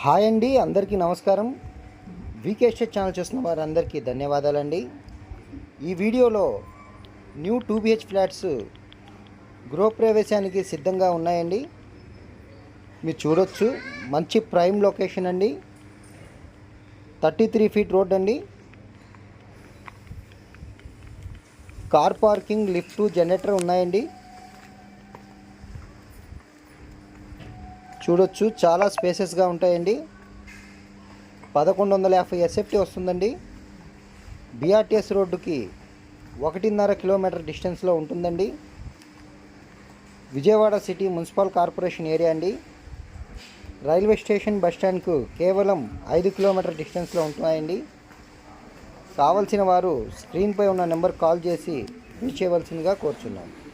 Hi అండి అందరికీ నమస్కారం. వీకేస్టెడ్ ఛానల్ చూస్తున్న వారందరికీ ధన్యవాదాలండి. ఈ వీడియోలో న్యూ టూ బిహెచ్ ఫ్లాట్స్ గృహప్రవేశానికి సిద్ధంగా ఉన్నాయండి. మీరు చూడొచ్చు మంచి ప్రైమ్ లొకేషన్ అండి. థర్టీ త్రీ ఫీట్ రోడ్ అండి. కార్ పార్కింగ్ లిఫ్ట్ జనరేటర్ ఉన్నాయండి. చూడొచ్చు. చాలా స్పేసెస్గా ఉంటాయండి. పదకొండు వందల యాభై ఎస్ఎఫ్టీ వస్తుందండి. బీఆర్టీఎస్ రోడ్డుకి ఒకటిన్నర కిలోమీటర్ డిస్టెన్స్లో ఉంటుందండి. Vijayawada city municipal corporation area అండి. రైల్వే స్టేషన్ బస్ స్టాండ్కు కేవలం ఐదు కిలోమీటర్ డిస్టెన్స్లో ఉంటున్నాయండి. కావలసిన వారు స్క్రీన్పై ఉన్న నెంబర్ కాల్ చేసి రీచ్ చేయవలసిందిగా కోరుచున్నాను